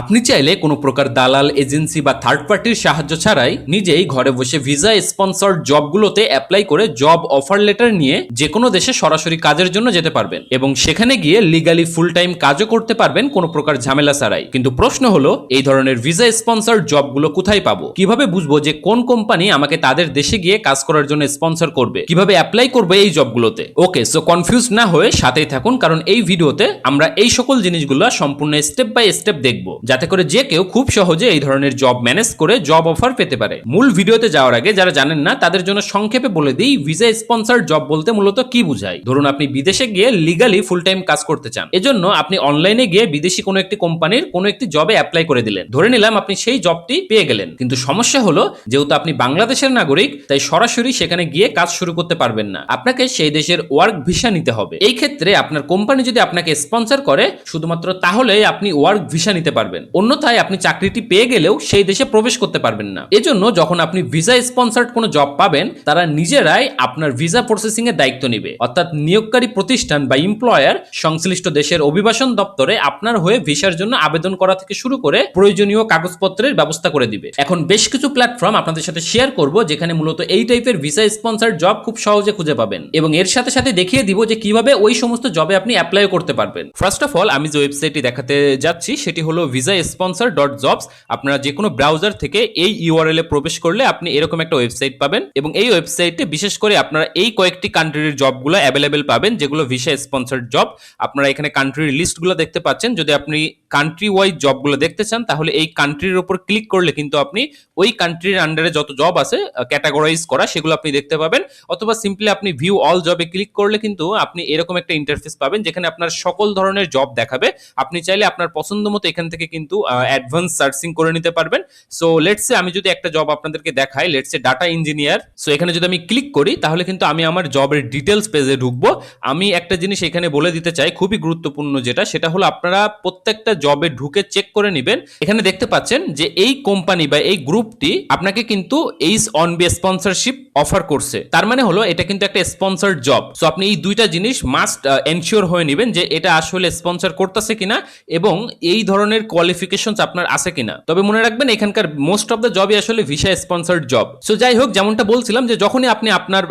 আপনি চাইলে কোনো প্রকার দালাল এজেন্সি বা থার্ড পার্টির সাহায্য ছাড়াই নিজেই ঘরে বসে ভিসা স্পন্সর্ড জবগুলোতে অ্যাপ্লাই করে জব অফার লেটার নিয়ে যে কোনো দেশে সরাসরি কাজের জন্য যেতে পারবেন এবং সেখানে গিয়ে লিগালি ফুল টাইম কাজও করতে পারবেন কোনো প্রকার ঝামেলা ছাড়াই। কিন্তু প্রশ্ন হলো, এই ধরনের ভিসা স্পন্সর্ড জবগুলো কোথায় পাবো? কীভাবে বুঝব যে কোন কোম্পানি আমাকে তাদের দেশে গিয়ে কাজ করার জন্য স্পন্সর করবে? কীভাবে অ্যাপ্লাই করবে এই জবগুলোতে? ওকে সো কনফিউজ না হয়ে সাথেই থাকুন, কারণ এই ভিডিওতে আমরা এই সকল জিনিসগুলো সম্পূর্ণ স্টেপ বাই স্টেপ দেখব। যাতে করে যে কেউ খুব সহজে এই ধরনের জব ম্যানেজ করে জব অফার পেতে পারে। মূল ভিডিওতে যাওয়ার আগে যারা জানেন না, তাদের জন্য সংক্ষেপে বলে দিই ভিসা স্পন্সর জব বলতে মূলত কি বুঝায়? ধরুন, আপনি বিদেশে গিয়ে লিগালি ফুল টাইম কাজ করতে চান। এজন্য আপনি অনলাইনে গিয়ে বিদেশি কোনো একটি কোম্পানির কোনো একটি জবে অ্যাপ্লাই করে দিলেন। ধরে নিলাম, আপনি সেই জবটি পেয়ে গেলেন। কিন্তু সমস্যা হলো, যেহেতু আপনি বাংলাদেশের নাগরিক, তাই সরাসরি সেখানে গিয়ে কাজ শুরু করতে পারবেন না। আপনাকে সেই দেশের ওয়ার্ক ভিসা নিতে হবে। এই ক্ষেত্রে আপনার কোম্পানি যদি আপনাকে স্পন্সর করে, শুধুমাত্র তাহলেই আপনি ওয়ার্ক ভিসা নিতে পারবেন। অন্যথায় আপনি চাকরিটি পেয়ে গেলেও সেই দেশে প্রবেশ করতে পারবেন না। এজন্য যখন আপনি ভিসা স্পন্সার্ড কোনো জব পাবেন, তারা নিজেরাই আপনার ভিসা প্রসেসিং এর দায়িত্ব নিবে। অর্থাৎ নিয়োগকারী প্রতিষ্ঠান বা এমপ্লয়ার সংশ্লিষ্ট দেশের অভিবাসন দপ্তরে আপনার হয়ে ভিসার জন্য আবেদন করা থেকে শুরু করে প্রয়োজনীয় কাগজপত্রের ব্যবস্থা করে দিবে। এখন বেশ কিছু প্ল্যাটফর্ম আপনাদের সাথে শেয়ার করব, যেখানে মূলত এই টাইপের ভিসা স্পন্সার্ড জব খুব সহজে খুঁজে পাবেন। এবং এর সাথে সাথে দেখিয়ে দিব যে কীভাবে ওই সমস্ত জবে আপনি অ্যাপ্লাই করতে পারবেন। ফার্স্ট অফ অল আমি যে ওয়েবসাইটটি দেখাতে যাচ্ছি, সেটি হলো ভিসা স্পন্সর ডট জবস আপনারা যে কোনো ব্রাউজার থেকে এই ইউআরএল এ প্রবেশ করলে আপনি এরকম একটা ওয়েবসাইট পাবেন এবং এই ওয়েবসাইটে বিশেষ করে আপনারা এই কয়েকটি কান্ট্রির জবগুলো অ্যাভেলেবেল পাবেন, যেগুলো ভিসা স্পন্সার্ড জব আপনারা এখানে কান্ট্রির লিস্টগুলো দেখতে পাচ্ছেন। যদি আপনি কান্ট্রি ওয়াইজ জবগুলো দেখতে চান, তাহলে এই কান্ট্রির উপর ক্লিক করলে কিন্তু আপনি ওই কান্ট্রির আন্ডারে যত জব আছে ক্যাটাগরাইজ করা, সেগুলো আপনি দেখতে পাবেন। অথবা সিম্পলি আপনি ভিউ অল জবে ক্লিক করলে কিন্তু আপনি এরকম একটা ইন্টারফেস পাবেন, যেখানে আপনার সকল ধরনের জব দেখাবে। আপনি চাইলে আপনার পছন্দ মতো এখান থেকে কিন্তু অ্যাডভান্স সার্চিং করে নিতে পারবেন। সো লেটসে আমি যদি একটা জব আপনাদেরকে দেখাই লেটসে ডাটা ইঞ্জিনিয়ার সো এখানে যদি আমি ক্লিক করি, তাহলে কিন্তু আমি আমার জবের ডিটেলস পেজে ঢুকবো। আমি একটা জিনিস এখানে বলে দিতে চাই, খুবই গুরুত্বপূর্ণ যেটা, সেটা হলো আপনারা প্রত্যেকটা জবে ঢুকে চেক করে নেবেন। এখানে দেখতে পাচ্ছেন যে এই কোম্পানি বা এই গ্রুপটি আপনাকে কিন্তু H one B sponsorship offer করছে। তার মানে হলো, এটা কিন্তু একটা স্পন্সর্ড জব সো আপনি এই দুইটা জিনিস মাস্ট এনশিওর হয়ে নেবেন যে এটা আসলে স্পন্সর করতেছে কিনা এবং এই ধরনের কোয়ালিফিকেশনস আপনার আছে কিনা। তবে মনে রাখবেন, এখানকার মোস্ট অফ দ্য জবই আসলে ভিসা স্পন্সর্ড জব সো যাই হোক, যেমনটা বলছিলাম যে যখনই আপনি আপনার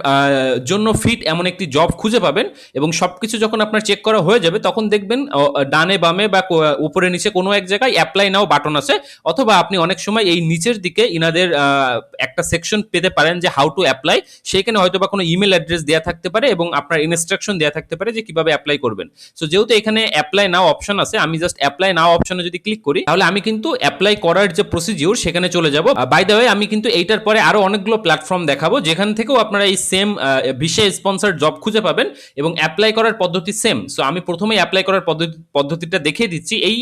জন্য ফিট এমন একটি জব খুঁজে পাবেন এবং সবকিছু যখন আপনার চেক করা হয়ে যাবে, তখন দেখবেন ডানে বামে বা উপরে নিচে কোনো এক জায়গায় অ্যাপ্লাই নাও বাটন আছে। অথবা আপনি অনেক সময় এই নিচের দিকে ইনাদের একটা সেকশন পেতে পারেন যে হাউ টু অ্যাপ্লাই সেখানে হয়তো বা কোনো ইমেল অ্যাড্রেস দেওয়া থাকতে পারে এবং আপনার ইনস্ট্রাকশন দেওয়া থাকতে পারে যে কীভাবে অ্যাপ্লাই করবেন। সো যেহেতু এখানে অ্যাপ্লাই নাও অপশন আছে, আমি জাস্ট অ্যাপ্লাই নাও অপশনে যদি ক্লিক করি, তাহলে আমি কিন্তু অ্যাপ্লাই করার যে প্রসিডিউর সেখানে চলে যাব। বাই দ্য ওয়ে আমি কিন্তু এইটার পরে আরও অনেকগুলো প্ল্যাটফর্ম দেখাবো, যেখান থেকেও আপনারা এই সেম ভিসা স্পন্সর জব খুঁজে পাবেন এবং অ্যাপ্লাই করার পদ্ধতি সেম সো আমি প্রথমেই অ্যাপ্লাই করার পদ্ধতি পদ্ধতিটা দেখিয়ে দিচ্ছি এই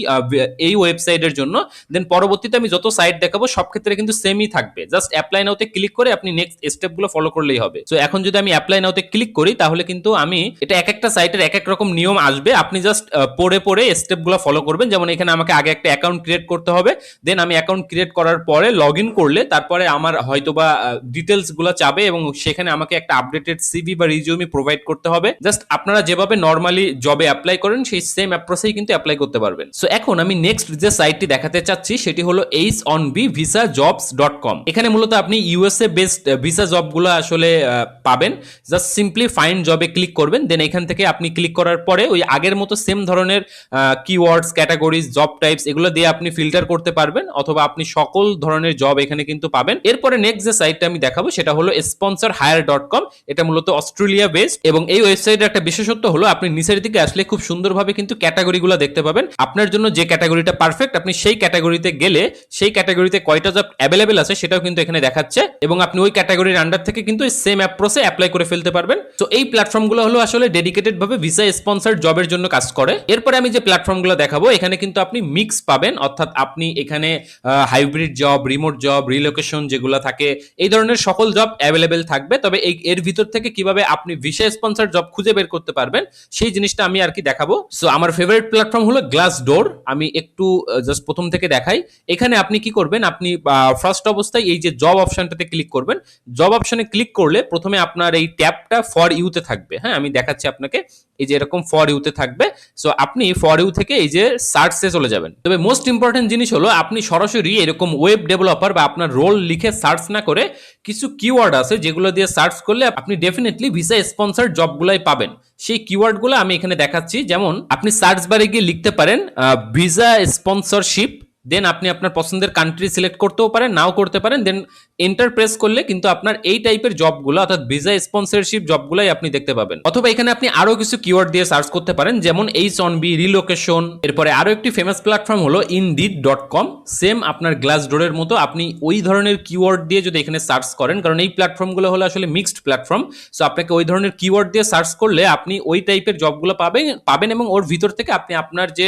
এই ওয়েবসাইটের জন্য। দেন পরবর্তীতে আমি যত সাইট দেখাবো, সব ক্ষেত্রে কিন্তু সেমই থাকবে। জাস্ট অ্যাপ্লাই নাওতে ক্লিক করে আপনি নেক্সট স্টেপগুলো ফলো করলেই হবে। সো এখন যদি আমি অ্যাপ্লাই নাওতে ক্লিক করি, তাহলে কিন্তু আমি এটা এক একটা সাইটের এক এক রকম নিয়ম আসবে। আপনি জাস্ট পড়ে পড়ে স্টেপগুলো ফলো করবেন। যেমন এখানে আমাকে আগে একটা অ্যাকাউন্ট ক্রিয়েট করতে হবে। দেন আমি অ্যাকাউন্ট ক্রিয়েট করার পরে লগ করলে তারপরে আমার হয়তোবা ডিটেলসগুলো চাবে এবং সেখানে আমাকে একটা আপডেটেড সিভি বা রিজিউমি প্রোভাইড করতে হবে। জাস্ট আপনারা যেভাবে নর্মালি জবে অ্যাপ্লাই করেন, সেই সেম অ্যাপ্রোচেই কিন্তু অ্যাপ্লাই করতে পারবেন। সো এখন আমি নেক্সট যে সাইটটি দেখাতে চাচ্ছি, সেটি হলো H one B visa jobs dot com এখানে মূলত আপনি ইউএসএ বেসড ভিসা জবগুলো আসলে পাবেন। জাস্ট সিম্পলি ফাইন্ড জবে ক্লিক করবেন দেন এখান থেকে আপনি ক্লিক করার পরে ওই আগের মতো সেম ধরনের কিওয়ার্ডস ক্যাটাগরিজ জব টাইপস এগুলো দিয়ে আপনি ফিল্টার করতে পারবেন, অথবা আপনি সকল ধরনের জব এখানে কিন্তু পাবেন। এরপরে নেক্সট যে সাইটটা আমি দেখাবো, সেটা হলো স্পন্সর হায়ার ডট কম এটা মূলত অস্ট্রেলিয়া বেসড এবং এই ওয়েবসাইটের একটা বিশেষত্ব হলো আপনি নিচের দিকে আসলে খুব সুন্দরভাবে কিন্তু ক্যাটাগরিগুলো দেখতে পাবেন। আপনার জন্য যে ক্যাটাগরিটা পারফেক্ট আপনি সেই ক্যাটাগরিতে গেলে, সেই ক্যাটাগরিতে কয়টা জব অ্যাভেলেবেল আছে সেটাও কিন্তু এখানে দেখাচ্ছে, এবং আপনি ওই ক্যাটাগরির আন্ডার থেকে কিন্তু এই সেম অ্যাপ্রোচে অ্যাপ্লাই করে ফেলতে পারবেন। তো এই প্ল্যাটফর্মগুলো হলো আসলে ডেডিকেটেড ভাবে ভিসা স্পন্সার্ড জবের জন্য কাজ করে। এরপরে আমি যে প্ল্যাটফর্মগুলো দেখাবো, এখানে কিন্তু আপনি মিক্স পাবেন। অর্থাৎ আপনি এখানে hybrid job remote job relocation যেগুলো থাকে, এই ধরনের সকল জব অ্যাভেলেবেল থাকবে। তবে এই, এর ভিতর থেকে কীভাবে আপনি ভিসা স্পন্সার জব খুঁজে বের করতে পারবেন, সেই জিনিসটা আমি আর কি দেখাবো। সো আমার ফেভারিট প্ল্যাটফর্ম হলো গ্লাস ডোর আমি একটু জাস্ট প্রথম থেকে দেখাই। এখানে আপনি কি করবেন? আপনি ফার্স্ট অবস্থায় এই যে জব অপশনটাতে ক্লিক করবেন। জব অপশনে ক্লিক করলে প্রথমে আপনার এই ট্যাবটা ফর ইউতে থাকবে। হ্যাঁ আমি দেখাচ্ছি আপনাকে, এই যে এরকম ফর ইউতে থাকবে। সো আপনি ফর ইউ থেকে এই যে সার্চে চলে যাবেন। তবে মোস্ট ইম্পর্টেন্ট জিনিস হলো, আপনি সরাসরি এরকম ওয়েব ডেভেলপার বা আপনার রোল লিখে সার্চ না করে কিছু কিওয়ার্ড আছে যেগুলো দিয়ে সার্চ করলে আপনি ডেফিনেটলি ভিসা স্পন্সর জবগুলাই পাবেন। সেই কিওয়ার্ডগুলো আমি এখানে দেখাচ্ছি। যেমন, আপনি সার্চ বারে গিয়ে লিখতে পারেন ভিসা স্পন্সরশিপ দেন আপনি আপনার পছন্দের কান্ট্রি সিলেক্ট করতেও পারেন, নাও করতে পারেন। দেন এন্টার প্রেস করলে কিন্তু আপনার এই টাইপের জবগুলো অর্থাৎ ভিসা স্পন্সরশিপ জবগুলাই আপনি দেখতে পাবেন। অথবা এখানে আপনি আরও কিছু কিওয়ার্ড দিয়ে সার্চ করতে পারেন, যেমন এইচ অন বি রিলোকেশন এরপরে আরও একটি ফেমাস প্ল্যাটফর্ম হলো ইনডিড ডট কম সেম আপনার গ্লাস ডোরের মতো আপনি ওই ধরনের কিওয়ার্ড দিয়ে যদি এখানে সার্চ করেন, কারণ এই প্ল্যাটফর্মগুলো হলো আসলে মিক্সড প্ল্যাটফর্ম সো আপনাকে ওই ধরনের কিওয়ার্ড দিয়ে সার্চ করলে আপনি ওই টাইপের জবগুলো পাবেন পাবেন এবং ওর ভিতর থেকে আপনি আপনার যে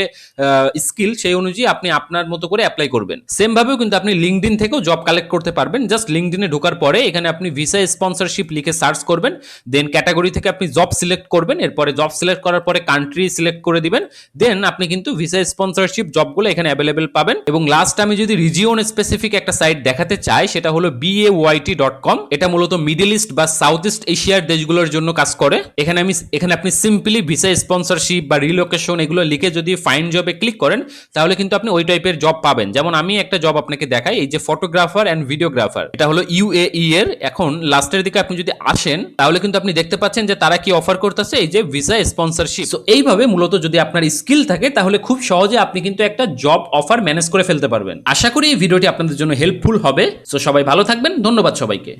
স্কিল সেই অনুযায়ী আপনি আপনার মতো করে অ্যাপ্লাই করবেন। সেম ভাবেও কিন্তু আপনি লিঙ্কডিন থেকেও জব কালেক্ট করতে পারবেন। জাস্ট লিঙ্কডিনে ঢোকার পরে এখানে আপনি ভিসা স্পন্সরশিপ লিখে সার্চ করবেন। দেন ক্যাটাগরি থেকে আপনি জব সিলেক্ট করবেন। এরপরে জব সিলেক্ট করার পরে কান্ট্রি সিলেক্ট করে দিবেন। দেন আপনি কিন্তু ভিসা স্পন্সরশিপ জবগুলো এখানে অ্যাভেলেবেল পাবেন। এবং লাস্ট আমি যদি রিজিওন স্পেসিফিক একটা সাইট দেখাতে চাই, সেটা হলো বিএওয়াইটি ডট কম এটা মূলত মিডল ইস্ট বা সাউথ ইস্ট এশিয়ার দেশগুলোর জন্য কাজ করে। এখানে আমি, এখানে আপনি সিম্পলি ভিসা স্পন্সরশিপ বা রিলোকেশন এগুলো লিখে যদি ফাইন জবে ক্লিক করেন, তাহলে কিন্তু আপনি ওই টাইপের জব পাবেন। যেমন আমি একটা জব আপনাকে দেখাই, এই যে ফটোগ্রাফার অ্যান্ড ভিডিওগ্রাফার এটা হলো ইউএই এর। এখন লাস্টের দিকে আপনি যদি আসেন, তাহলে কিন্তু আপনি দেখতে পাচ্ছেন যে তারা কি অফার করতেছে, এই যে ভিসা স্পন্সরশিপ তো এইভাবে মূলত যদি আপনার স্কিল থাকে, তাহলে খুব সহজে আপনি কিন্তু একটা জব অফার ম্যানেজ করে ফেলতে পারবেন। আশা করি এই ভিডিওটি আপনাদের জন্য হেল্পফুল হবে। সো সবাই ভালো থাকবেন। ধন্যবাদ সবাইকে।